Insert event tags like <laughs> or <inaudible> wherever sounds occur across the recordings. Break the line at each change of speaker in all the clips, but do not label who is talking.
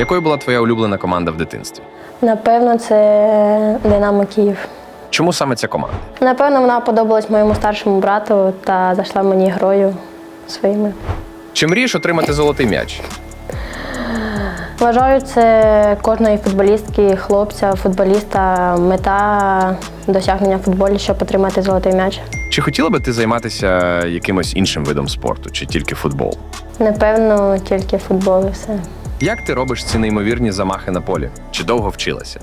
Якою була твоя улюблена команда в дитинстві?
Напевно, це Динамо Київ.
Чому саме ця команда?
Напевно, вона подобалась моєму старшому брату та зайшла мені грою своїми.
Чи мрієш отримати золотий м'яч?
Вважаю, це кожної футболістки, хлопця, футболіста, мета досягнення в футболі, щоб отримати золотий м'яч.
Чи хотіла би ти займатися якимось іншим видом спорту, чи тільки футбол?
Напевно, тільки футбол і все.
Як ти робиш ці неймовірні замахи на полі? Чи довго вчилася?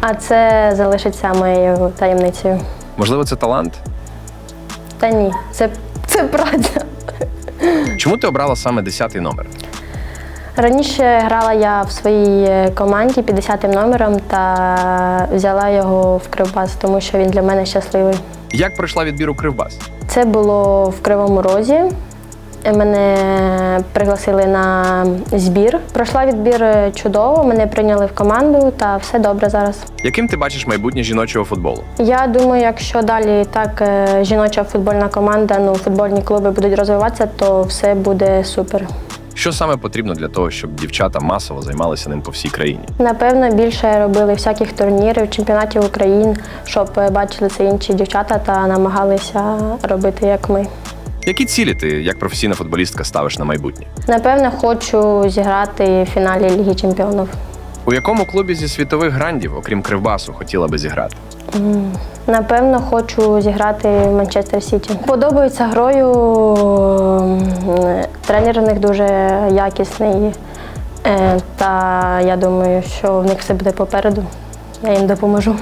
А це залишиться моєю таємницею.
Можливо, це талант?
Та ні, це, це праця.
Чому ти обрала саме 10-й номер?
Раніше грала я в своїй е, команді 50-м номером та взяла його в Кривбас, тому що він для мене щасливий.
Як пройшла відбір у Кривбас?
Це було в Кривому Розі. Мене пригласили на збір. Пройшла відбір е, чудово, мене прийняли в команду та все добре зараз.
Яким ти бачиш майбутнє жіночого футболу?
Я думаю, якщо далі так е, жіноча футбольна команда, ну футбольні клуби будуть розвиватися, то все буде супер.
Що саме потрібно для того, щоб дівчата масово займалися ним по всій країні?
Напевно, більше робили всяких турнірів, чемпіонатів України, щоб е, бачили це інші дівчата та намагалися робити як ми.
Які цілі ти як професійна футболістка ставиш на майбутнє?
Напевно, хочу зіграти в фіналі Ліги Чемпіонів.
У якому клубі зі світових грандів, окрім Кривбасу, хотіла би зіграти?
Напевно, хочу зіграти в Манчестер Сіті. Подобається грою. М, Тренер у них дуже якісний. Е, Та я думаю, що в них все буде попереду. Я їм допоможу.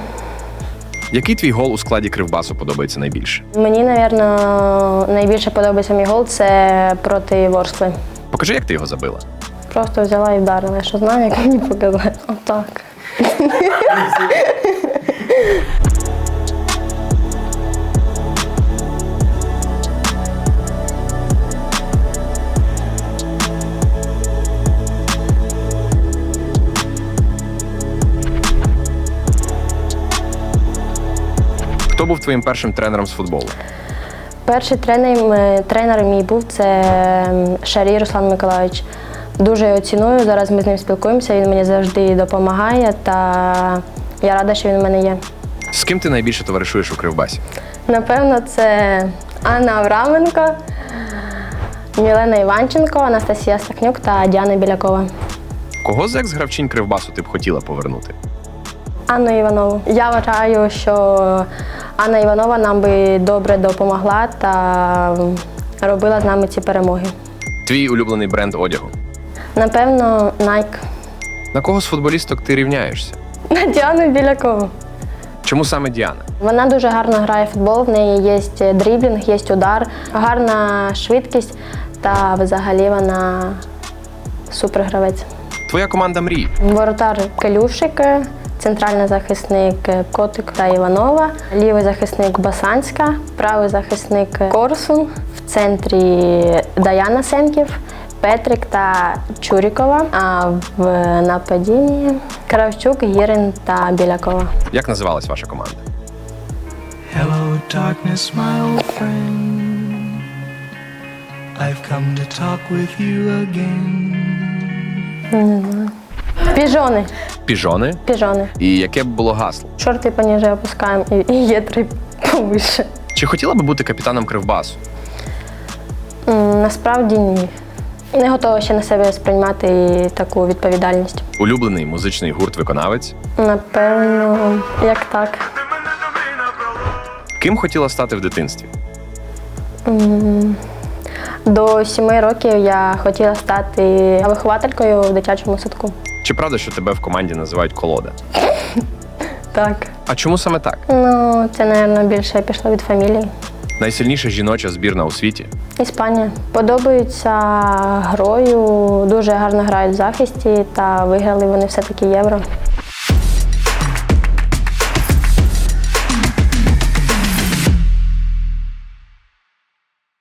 Який твій гол у складі Кривбасу подобається найбільше?
Мені, напевно, найбільше подобається мій гол це проти Ворскли.
Покажи, як ти його забила.
Просто взяла і вдарила. Що знаю, як мені показати. Отак.
Був твоїм першим тренером з футболу?
Перший тренер, тренер мій був це Шарій Руслан Миколаївич. Дуже його ціную. Зараз ми з ним спілкуємося. Він мені завжди допомагає, та я рада, що він у мене є.
З ким ти найбільше товаришуєш у Кривбасі?
Напевно, це Анна Авраменко, Мілена Іванченко, Анастасія Стахнюк та Діана Білякова.
Кого з екс-гравчинь Кривбасу ти б хотіла повернути?
Анну Іванову. Я вважаю, що Анна Іванова нам би добре допомогла та робила з нами ці перемоги.
Твій улюблений бренд одягу.
Напевно, Nike.
На кого з футболісток ти рівняєшся? <laughs>
На Діану Білякову.
Чому саме Діана?
Вона дуже гарно грає в футбол, в неї є дріблінг, є удар, гарна швидкість та взагалі вона супергравець.
Твоя команда мрій.
Воротар Калюшик, центральний захисник Котик та Іванова, лівий захисник Басанська, правий захисник Корсун, в центрі Даяна Сенків, Петрик та Чурікова, а в нападінні Кравчук, Гірин та Білякова.
Як називалась ваша команда?
Hello, darkness, my old friend. I've come to talk with you again.
Піжони.
Піжони.
Піжони.
І яке б було гасло?
Шорти поніже опускаємо і, і є три повише.
Чи хотіла би бути капітаном Кривбасу?
М, Насправді ні. Не готова ще на себе сприймати таку відповідальність.
Улюблений музичний гурт-виконавець?
Напевно, як так.
Ким хотіла стати в дитинстві?
До сіми років я хотіла стати вихователькою в дитячому садку.
Чи правда, що тебе в команді називають колода? <laughs>
Так.
А чому саме так?
Ну, це, мабуть, більше пішло від фамілії.
Найсильніша жіноча збірна у світі.
Іспанія. Подобаються грою, дуже гарно грають в захисті та виграли вони все-таки євро.